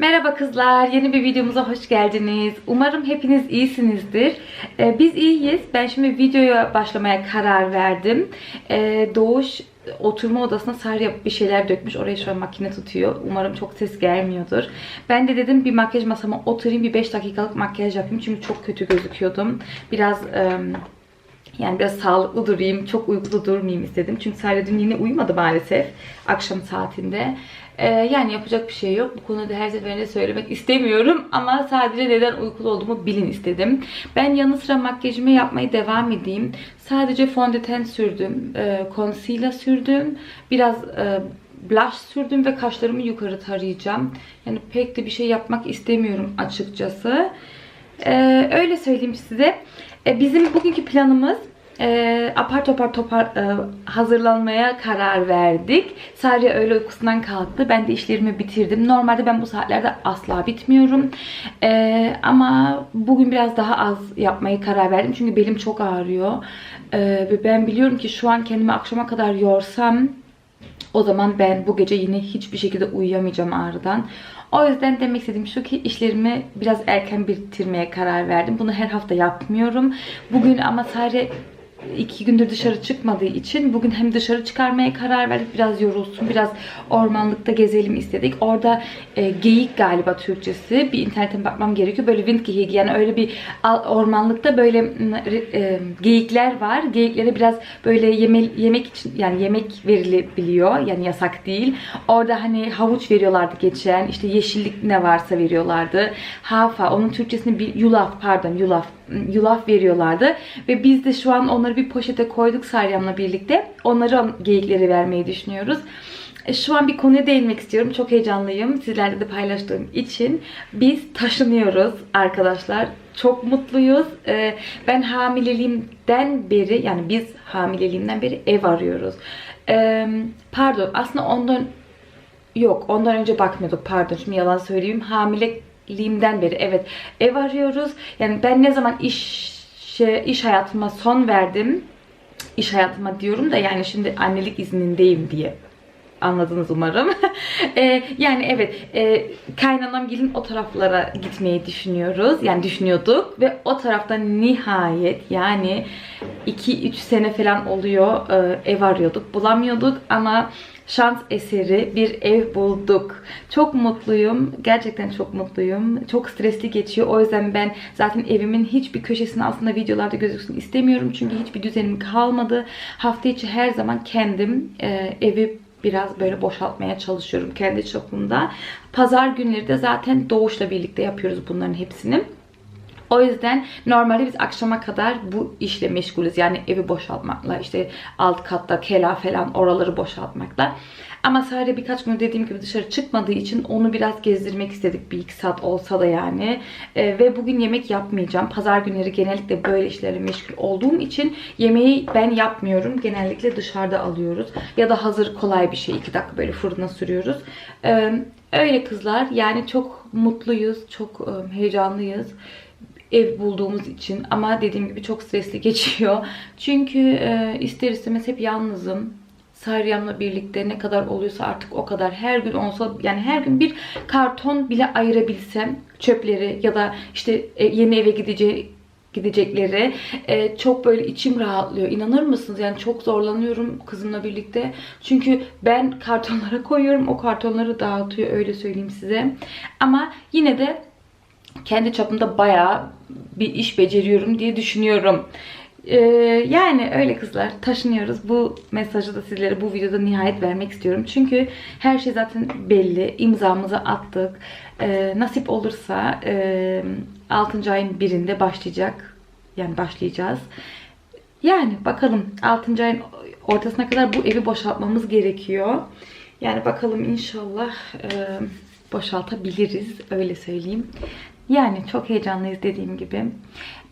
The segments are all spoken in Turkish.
Merhaba kızlar, yeni bir videomuza hoş geldiniz. Umarım hepiniz iyisinizdir. Ee, biz iyiyiz. Ben şimdi videoya başlamaya karar verdim. Ee, Doğuş oturma odasına Sarya bir şeyler dökmüş. Oraya şu an makine tutuyor. Umarım çok ses gelmiyordur. Ben de dedim bir makyaj masama oturayım bir 5 dakikalık makyaj yapayım. Çünkü çok kötü gözüküyordum. Biraz... ım, yani biraz sağlıklı durayım, çok uykulu durmayayım istedim. Çünkü Sarya dün yine uyumadı maalesef akşam saatinde. Ee, yani yapacak bir şey yok. Bu konuda her seferinde söylemek istemiyorum. Ama sadece neden uykulu olduğumu bilin istedim. Ben yanı sıra makyajımı yapmaya devam edeyim. Sadece fondöten sürdüm. E, concealer sürdüm. Biraz e, blush sürdüm ve kaşlarımı yukarı tarayacağım. Yani pek de bir şey yapmak istemiyorum açıkçası. Ee, öyle söyleyeyim size. Ee, bizim bugünkü planımız e, apar topar topar e, hazırlanmaya karar verdik. Sadece öğle uykusundan kalktı. Ben de işlerimi bitirdim. Normalde ben bu saatlerde asla bitmiyorum. Ee, ama bugün biraz daha az yapmayı karar verdim. Çünkü belim çok ağrıyor. Ee, ve ben biliyorum ki şu an kendimi akşama kadar yorsam o zaman ben bu gece yine hiçbir şekilde uyuyamayacağım ağrıdan. O yüzden demek istediğim şu ki işlerimi biraz erken bitirmeye karar verdim. Bunu her hafta yapmıyorum. Bugün ama sadece iki gündür dışarı çıkmadığı için bugün hem dışarı çıkarmaya karar verdik. Biraz yorulsun, biraz ormanlıkta gezelim istedik. Orada e, geyik galiba Türkçesi. Bir internetten bakmam gerekiyor. Böyle wind geyik yani öyle bir ormanlıkta böyle e, geyikler var. Geyiklere biraz böyle yeme, yemek için yani yemek verilebiliyor. Yani yasak değil. Orada hani havuç veriyorlardı geçen. İşte yeşillik ne varsa veriyorlardı. Hafa, onun Türkçesini bir yulaf pardon yulaf yulaf veriyorlardı. Ve biz de şu an onları bir poşete koyduk Saryam'la birlikte. Onları geyiklere vermeyi düşünüyoruz. E, Şu an bir konuya değinmek istiyorum. Çok heyecanlıyım. Sizlerle de paylaştığım için. Biz taşınıyoruz arkadaşlar. Çok mutluyuz. E, Ben hamileliğimden beri yani biz hamileliğimden beri ev arıyoruz. E, Pardon aslında ondan Yok ondan önce bakmıyorduk pardon şimdi yalan söyleyeyim. Hamileliğimden beri evet ev arıyoruz. Yani ben ne zaman iş iş hayatıma son verdim. İş hayatıma diyorum da yani şimdi annelik iznindeyim diye anladınız umarım. E, yani evet e, kaynanam gelin o taraflara gitmeyi düşünüyoruz. Yani düşünüyorduk ve o tarafta nihayet yani 2-3 sene falan oluyor e, ev arıyorduk. Bulamıyorduk ama şans eseri bir ev bulduk. Çok mutluyum. Gerçekten çok mutluyum. Çok stresli geçiyor. O yüzden ben zaten evimin hiçbir köşesini aslında videolarda gözüksün istemiyorum. Çünkü hiçbir düzenim kalmadı. Hafta içi her zaman kendim e, evi biraz böyle boşaltmaya çalışıyorum kendi çapımda. Pazar günleri de zaten Doğuş'la birlikte yapıyoruz bunların hepsini. O yüzden normalde biz akşama kadar bu işle meşgulüz. Yani evi boşaltmakla, işte alt katta kela falan oraları boşaltmakla. Ama sadece birkaç gün dediğim gibi dışarı çıkmadığı için onu biraz gezdirmek istedik. Bir iki saat olsa da yani. Ee, ve bugün yemek yapmayacağım. Pazar günleri genellikle böyle işlerle meşgul olduğum için yemeği ben yapmıyorum. Genellikle dışarıda alıyoruz. Ya da hazır kolay bir şey. iki dakika böyle fırına sürüyoruz. Ee, öyle kızlar. Yani çok mutluyuz. Çok e, heyecanlıyız ev bulduğumuz için ama dediğim gibi çok stresli geçiyor. Çünkü e, ister istemez hep yalnızım. Saryam'la birlikte ne kadar oluyorsa artık o kadar her gün olsa yani her gün bir karton bile ayırabilsem çöpleri ya da işte e, yeni eve gideceği gidecekleri e, çok böyle içim rahatlıyor. İnanır mısınız? Yani çok zorlanıyorum kızımla birlikte. Çünkü ben kartonlara koyuyorum. O kartonları dağıtıyor öyle söyleyeyim size. Ama yine de kendi çapımda bayağı bir iş beceriyorum diye düşünüyorum. Ee, yani öyle kızlar taşınıyoruz. Bu mesajı da sizlere bu videoda nihayet vermek istiyorum. Çünkü her şey zaten belli. İmzamızı attık. Ee, nasip olursa e, 6. ayın birinde başlayacak. Yani başlayacağız. Yani bakalım 6. ayın ortasına kadar bu evi boşaltmamız gerekiyor. Yani bakalım inşallah e, boşaltabiliriz öyle söyleyeyim. Yani çok heyecanlıyız dediğim gibi.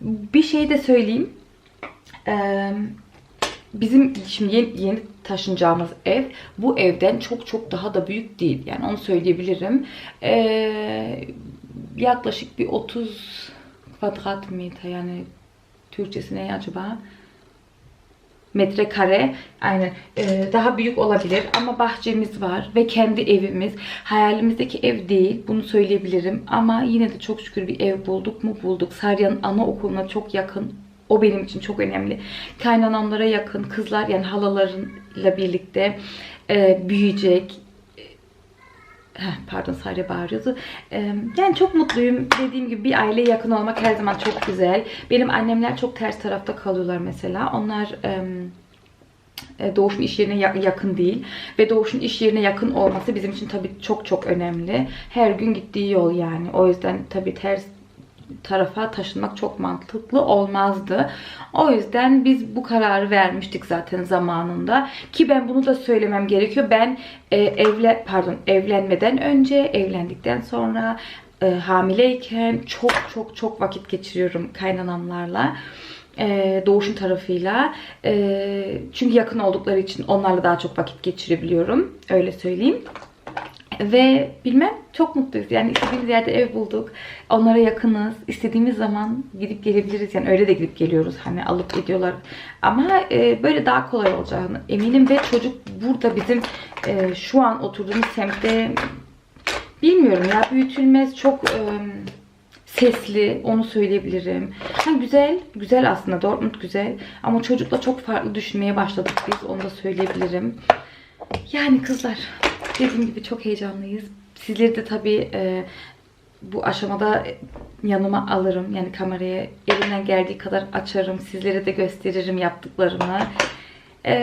Bir şey de söyleyeyim. Bizim şimdi yeni, yeni taşınacağımız ev bu evden çok çok daha da büyük değil. Yani onu söyleyebilirim. Yaklaşık bir 30 kvadrat metre yani Türkçesi ne acaba? Metrekare. Aynen. Ee, daha büyük olabilir ama bahçemiz var ve kendi evimiz. Hayalimizdeki ev değil. Bunu söyleyebilirim. Ama yine de çok şükür bir ev bulduk mu bulduk. Sarya'nın anaokuluna çok yakın. O benim için çok önemli. Kaynanamlara yakın kızlar yani halalarıyla birlikte e, büyüyecek. Pardon Sarya bağırıyordu. Yani çok mutluyum. Dediğim gibi bir aileye yakın olmak her zaman çok güzel. Benim annemler çok ters tarafta kalıyorlar mesela. Onlar e, Doğuş'un iş yerine ya- yakın değil. Ve Doğuş'un iş yerine yakın olması bizim için tabii çok çok önemli. Her gün gittiği yol yani. O yüzden tabii ters tarafa taşınmak çok mantıklı olmazdı. O yüzden biz bu kararı vermiştik zaten zamanında. Ki ben bunu da söylemem gerekiyor. Ben e, evle pardon evlenmeden önce, evlendikten sonra e, hamileyken çok çok çok vakit geçiriyorum kaynanamlarla. E, doğuşun tarafıyla. E, çünkü yakın oldukları için onlarla daha çok vakit geçirebiliyorum. Öyle söyleyeyim. Ve bilmem çok mutluyuz. Yani istediğimiz yerde ev bulduk. Onlara yakınız. İstediğimiz zaman gidip gelebiliriz. Yani öyle de gidip geliyoruz. Hani alıp gidiyorlar. Ama e, böyle daha kolay olacağını eminim. Ve çocuk burada bizim e, şu an oturduğumuz semtte bilmiyorum ya büyütülmez. Çok e, sesli. Onu söyleyebilirim. Ha, güzel. Güzel aslında. Dortmund güzel. Ama çocukla çok farklı düşünmeye başladık biz. Onu da söyleyebilirim. Yani kızlar dediğim gibi çok heyecanlıyız. Sizleri de tabii e, bu aşamada yanıma alırım. Yani kameraya elimden geldiği kadar açarım. Sizlere de gösteririm yaptıklarımı. E,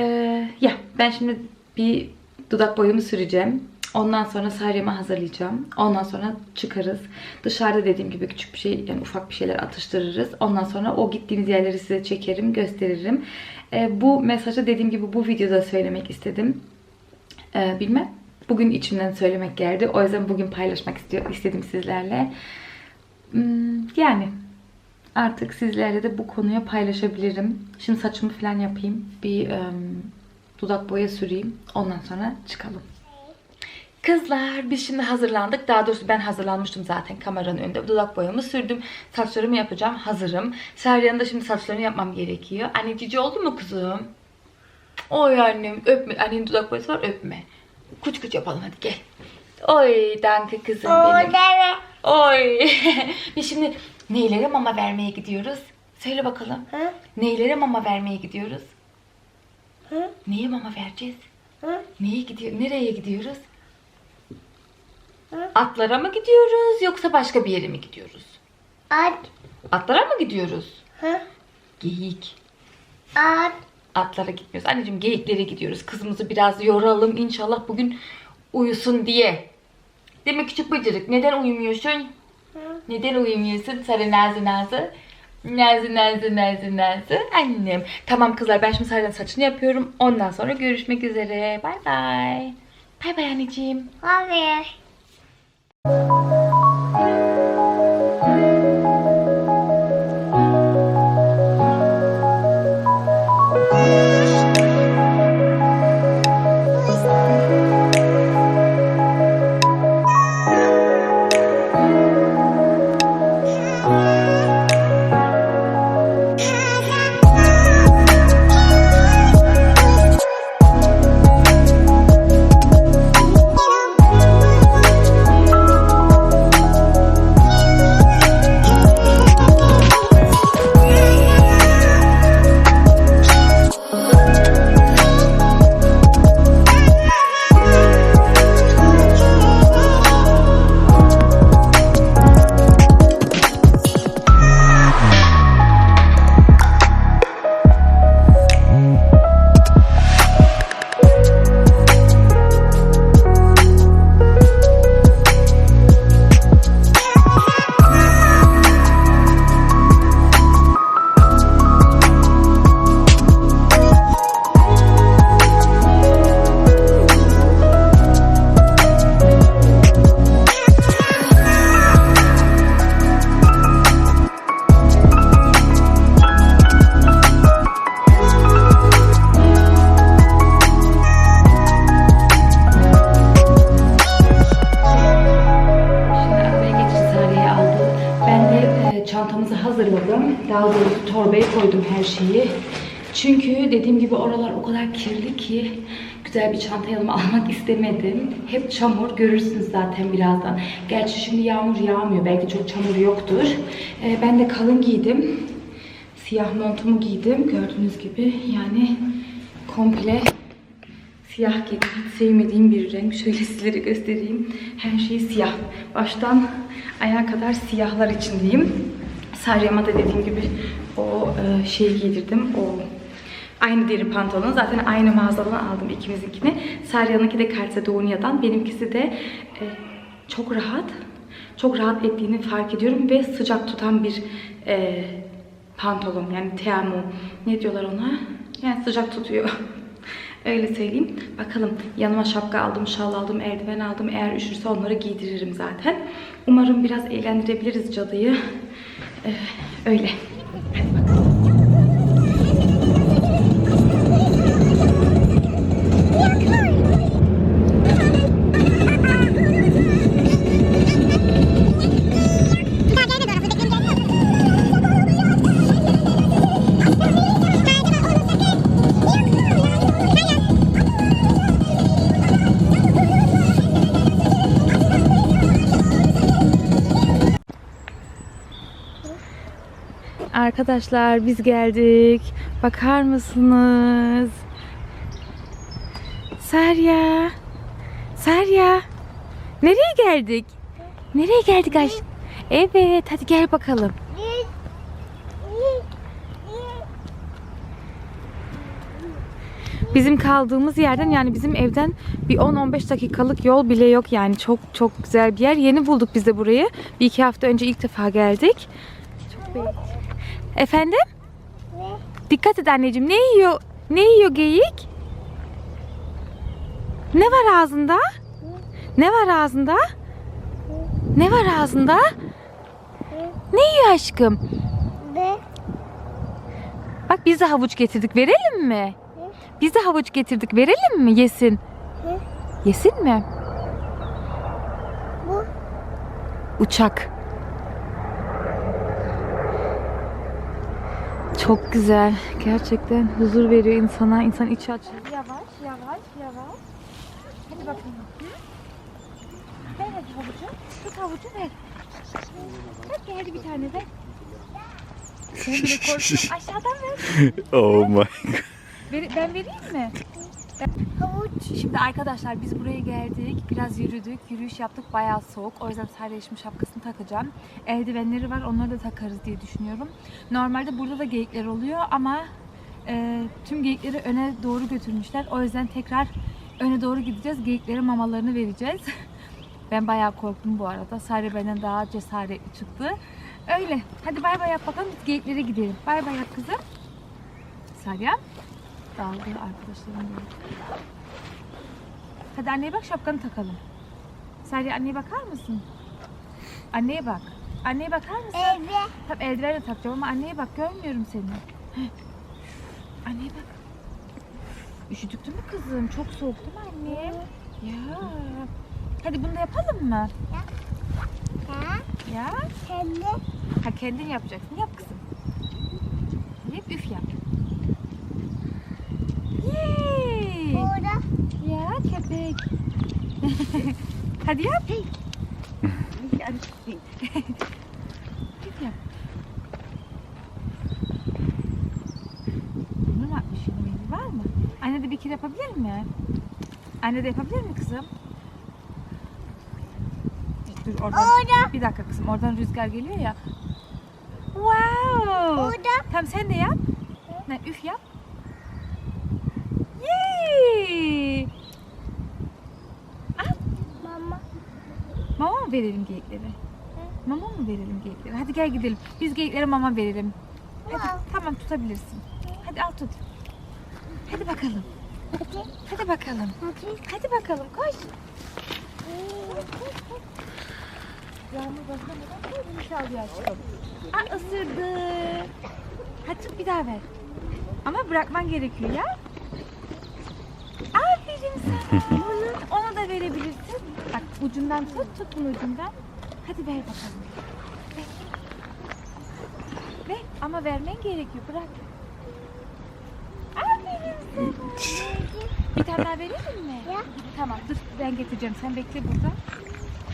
ya ben şimdi bir dudak boyamı süreceğim. Ondan sonra saryamı hazırlayacağım. Ondan sonra çıkarız. Dışarıda dediğim gibi küçük bir şey, yani ufak bir şeyler atıştırırız. Ondan sonra o gittiğimiz yerleri size çekerim, gösteririm. E, bu mesajı dediğim gibi bu videoda söylemek istedim. Ee, bilmem. Bugün içimden söylemek geldi. O yüzden bugün paylaşmak istiyor, istedim sizlerle. Hmm, yani artık sizlerle de bu konuyu paylaşabilirim. Şimdi saçımı falan yapayım. Bir em, dudak boya süreyim. Ondan sonra çıkalım. Kızlar biz şimdi hazırlandık. Daha doğrusu ben hazırlanmıştım zaten kameranın önünde. Dudak boyamı sürdüm. Saçlarımı yapacağım. Hazırım. Seryan'ın da şimdi saçlarını yapmam gerekiyor. Anne cici oldu mu kızım? Oy annem öpme. Annenin dudak boyası var öpme. Kuç kuç yapalım hadi gel. Oy danke kızım benim. Oy. Biz şimdi neylere mama vermeye gidiyoruz? Söyle bakalım. Hı? Neylere mama vermeye gidiyoruz? Hı? Neye mama vereceğiz? Hı? Neye gidiyor? Nereye gidiyoruz? Hı? Atlara mı gidiyoruz yoksa başka bir yere mi gidiyoruz? At. Atlara mı gidiyoruz? Hı? Geyik. At. Atlara gitmiyoruz. Anneciğim geyiklere gidiyoruz. Kızımızı biraz yoralım inşallah bugün uyusun diye. Değil mi küçük bıcırık? Neden uyumuyorsun? Neden uyumuyorsun? Sarı nazı nazı. Nazı nazı nazı nazı. Annem. Tamam kızlar ben şimdi Sarı'nın saçını yapıyorum. Ondan sonra görüşmek üzere. Bay bay. Bay bay anneciğim. Abi. Şimdi Çantamızı hazırladım. Daha doğrusu torbaya koydum her şeyi. Çünkü dediğim gibi oralar o kadar kirli ki güzel bir çanta yanıma almak istemedim. Hep çamur görürsünüz zaten birazdan. Gerçi şimdi yağmur yağmıyor. Belki çok çamur yoktur. Ee, ben de kalın giydim. Siyah montumu giydim. Gördüğünüz gibi yani komple siyah giydim. Hiç sevmediğim bir renk. Şöyle sizlere göstereyim. Her şey siyah. Baştan ayağa kadar siyahlar içindeyim. Saryama da dediğim gibi o e, şeyi giydirdim. O aynı deri pantolonu. Zaten aynı mağazadan aldım ikimizinkini. Sarya'nınki de Calcedonia'dan. Benimkisi de e, çok rahat. Çok rahat ettiğini fark ediyorum ve sıcak tutan bir e, pantolon. Yani termo. Ne diyorlar ona? Yani sıcak tutuyor. Öyle söyleyeyim. Bakalım yanıma şapka aldım, şal aldım, eldiven aldım. Eğer üşürse onları giydiririm zaten. Umarım biraz eğlendirebiliriz cadıyı. Ee, öyle. Hadi bakalım. Arkadaşlar biz geldik. Bakar mısınız? Serya. Serya. Nereye geldik? Nereye geldik aş? Evet hadi gel bakalım. Bizim kaldığımız yerden yani bizim evden bir 10-15 dakikalık yol bile yok yani çok çok güzel bir yer. Yeni bulduk biz de burayı. Bir iki hafta önce ilk defa geldik. Çok beğendim. Efendim? Dikkat et anneciğim. Ne yiyor? Ne yiyor geyik? Ne var ağzında? Ne var ağzında? Ne var ağzında? Ne yiyor aşkım? Bak biz de havuç getirdik. Verelim mi? Biz de havuç getirdik. Verelim mi? Yesin. Yesin mi? Uçak. Çok güzel. Gerçekten huzur veriyor insana. İnsan içi açıyor. Yavaş, yavaş, yavaş. Hadi bakalım. Hı? Ver hadi havucu. Tut havucu ver. Bak geldi bir tane ver. Ben bile korktum. Aşağıdan ver. oh my Ver- Ben vereyim mi? Şimdi arkadaşlar biz buraya geldik. Biraz yürüdük. Yürüyüş yaptık. Bayağı soğuk. O yüzden yeşim şapkasını takacağım. Eldivenleri var. Onları da takarız diye düşünüyorum. Normalde burada da geyikler oluyor ama e, tüm geyikleri öne doğru götürmüşler. O yüzden tekrar öne doğru gideceğiz. Geyiklere mamalarını vereceğiz. Ben bayağı korktum bu arada. Sare benden daha cesaretli çıktı. Öyle. Hadi bay bay yap bakalım. Biz geyiklere gidelim. Bay bay yap kızım. Sarya. Daldı arkadaşlarım böyle. Hadi anneye bak şapkanı takalım. Sarya anneye bakar mısın? Anneye bak. Anneye bakar mısın? Evet. Tamam eldiven de takacağım ama anneye bak görmüyorum seni. Heh. Anneye bak. Üşüdük değil mi kızım? Çok soğuk değil mi annem? Ya. Hadi bunu da yapalım mı? Ya. Ha kendin yapacaksın. Yap kızım. Yap üf yap. Köpek. Hadi yap. Hadi. Üf yap. Bunu mu Melih? Var mı? Anne de bir kere yapabilir mi? Anne de yapabilir mi kızım? Dur oradan. Bir dakika kızım oradan rüzgar geliyor ya. Wow. Tamam sen de yap. Ne üf yap. Yay! Al. Mama mı verelim geyikleri? Mama mı verelim geyikleri? Hadi gel gidelim. Biz geyiklere mama verelim. Hadi tamam tutabilirsin. Hadi al tut. Hadi bakalım. Hadi bakalım. Hadi bakalım koş. Yağmur başlamadan koy bunu çalıyor aşkım. Aa ısırdı. Hadi tut bir daha ver. Ama bırakman gerekiyor ya. Aferin sana. Onu da verebilirsin. Ucundan tut, tut bunu ucundan. Hadi ver bakalım. Ver. Ver ama vermen gerekiyor. Bırak. Bir tane daha vereyim mi? Ya. Tamam dur ben getireceğim. Sen bekle burada.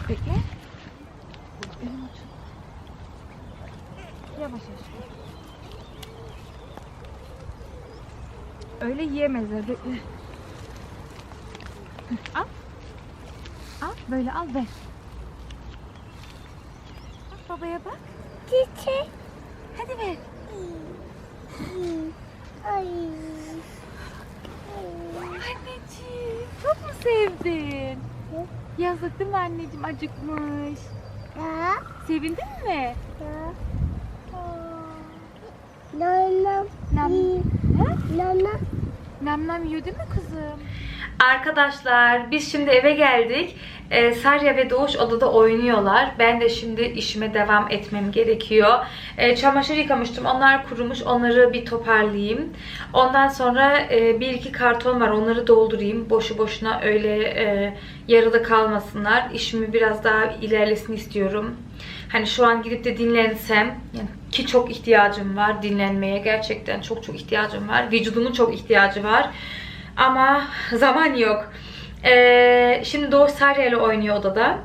Bekle. Elim aç. Yavaş yavaş. Öyle yiyemezler. Bekle. Al. Böyle al ver. Bak babaya bak. Çiçek. Hadi ver. Ay. Anneciğim çok mu sevdin? Yazık değil mi anneciğim acıkmış. Ya. Sevindin mi? Ya. Nana. Nam, ha? Nana. nam nam yiyor değil mi kızım? Arkadaşlar biz şimdi eve geldik. Ee, Sarya ve Doğuş odada oynuyorlar. Ben de şimdi işime devam etmem gerekiyor. Ee, çamaşır yıkamıştım. Onlar kurumuş. Onları bir toparlayayım. Ondan sonra e, bir iki karton var. Onları doldurayım. Boşu boşuna öyle e, yarıda kalmasınlar. İşimi biraz daha ilerlesin istiyorum. Hani şu an gidip de dinlensem ki çok ihtiyacım var dinlenmeye. Gerçekten çok çok ihtiyacım var. Vücudumun çok ihtiyacı var. Ama zaman yok. Ee, şimdi Doğuş Sarya ile oynuyor odada.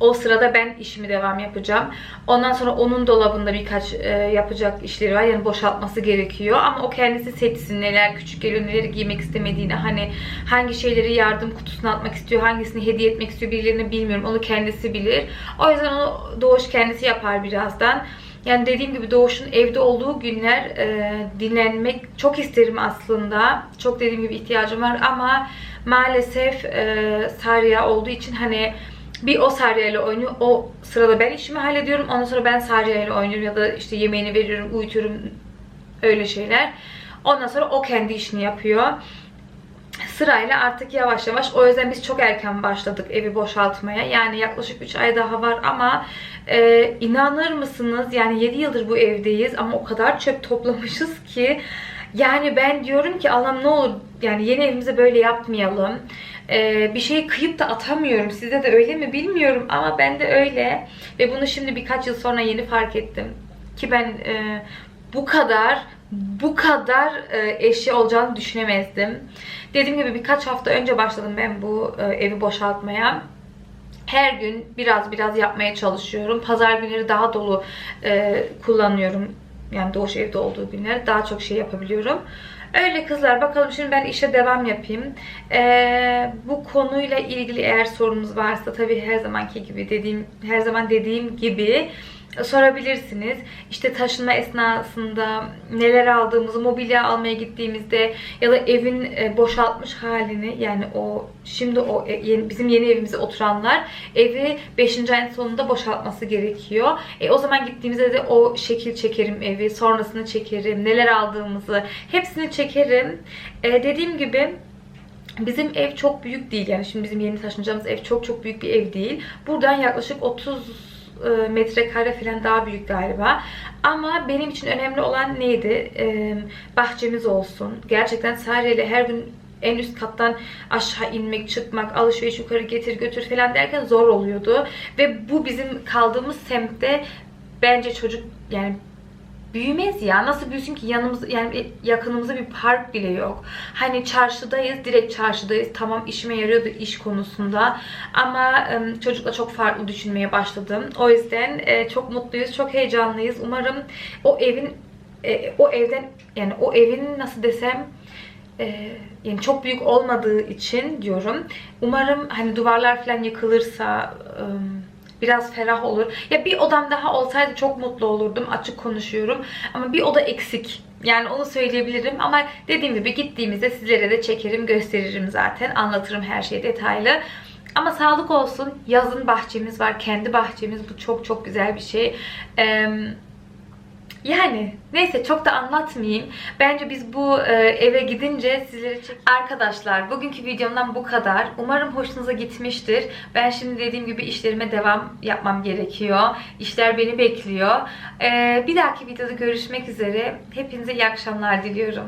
O sırada ben işimi devam yapacağım. Ondan sonra onun dolabında birkaç e, yapacak işleri var. Yani boşaltması gerekiyor. Ama o kendisi seçsin neler küçük geliyor, neleri giymek istemediğini. Hani hangi şeyleri yardım kutusuna atmak istiyor, hangisini hediye etmek istiyor birilerine bilmiyorum. Onu kendisi bilir. O yüzden onu Doğuş kendisi yapar birazdan. Yani dediğim gibi Doğuş'un evde olduğu günler e, dinlenmek çok isterim aslında. Çok dediğim gibi ihtiyacım var ama maalesef e, Sarya olduğu için hani bir o Sarya ile oynuyor. O sırada ben işimi hallediyorum. Ondan sonra ben Sarya ile oynuyorum ya da işte yemeğini veriyorum, uyutuyorum öyle şeyler. Ondan sonra o kendi işini yapıyor sırayla artık yavaş yavaş o yüzden biz çok erken başladık evi boşaltmaya. Yani yaklaşık 3 ay daha var ama e, inanır mısınız yani 7 yıldır bu evdeyiz ama o kadar çöp toplamışız ki yani ben diyorum ki Allah'ım ne olur yani yeni evimize böyle yapmayalım. E, bir şeyi kıyıp da atamıyorum. Sizde de öyle mi bilmiyorum ama ben de öyle. Ve bunu şimdi birkaç yıl sonra yeni fark ettim. Ki ben e, bu kadar bu kadar e, eşya olacağını düşünemezdim. Dediğim gibi birkaç hafta önce başladım ben bu e, evi boşaltmaya. Her gün biraz biraz yapmaya çalışıyorum. Pazar günleri daha dolu e, kullanıyorum. Yani doğuş evde olduğu günler daha çok şey yapabiliyorum. Öyle kızlar bakalım şimdi ben işe devam yapayım. E, bu konuyla ilgili eğer sorunuz varsa tabii her zamanki gibi dediğim her zaman dediğim gibi sorabilirsiniz. İşte taşınma esnasında neler aldığımızı, mobilya almaya gittiğimizde ya da evin e, boşaltmış halini yani o şimdi o e, yeni, bizim yeni evimize oturanlar evi 5. ayın sonunda boşaltması gerekiyor. E, o zaman gittiğimizde de o şekil çekerim evi, sonrasını çekerim, neler aldığımızı hepsini çekerim. E, dediğim gibi Bizim ev çok büyük değil. Yani şimdi bizim yeni taşınacağımız ev çok çok büyük bir ev değil. Buradan yaklaşık 30 e, metrekare falan daha büyük galiba. Ama benim için önemli olan neydi? E, bahçemiz olsun. Gerçekten Sare ile her gün en üst kattan aşağı inmek, çıkmak, alışveriş yukarı getir götür falan derken zor oluyordu. Ve bu bizim kaldığımız semtte bence çocuk yani büyümez ya. Nasıl büyüsün ki yanımız yani yakınımızda bir park bile yok. Hani çarşıdayız, direkt çarşıdayız. Tamam işime yarıyordu iş konusunda. Ama çocukla çok farklı düşünmeye başladım. O yüzden e, çok mutluyuz, çok heyecanlıyız. Umarım o evin e, o evden yani o evin nasıl desem e, yani çok büyük olmadığı için diyorum. Umarım hani duvarlar falan yıkılırsa biraz ferah olur. Ya bir odam daha olsaydı çok mutlu olurdum. Açık konuşuyorum. Ama bir oda eksik. Yani onu söyleyebilirim ama dediğim gibi gittiğimizde sizlere de çekerim, gösteririm zaten. Anlatırım her şeyi detaylı. Ama sağlık olsun. Yazın bahçemiz var. Kendi bahçemiz. Bu çok çok güzel bir şey. Eee yani neyse çok da anlatmayayım. Bence biz bu e, eve gidince sizlere çek... Arkadaşlar bugünkü videomdan bu kadar. Umarım hoşunuza gitmiştir. Ben şimdi dediğim gibi işlerime devam yapmam gerekiyor. İşler beni bekliyor. E, bir dahaki videoda görüşmek üzere. Hepinize iyi akşamlar diliyorum.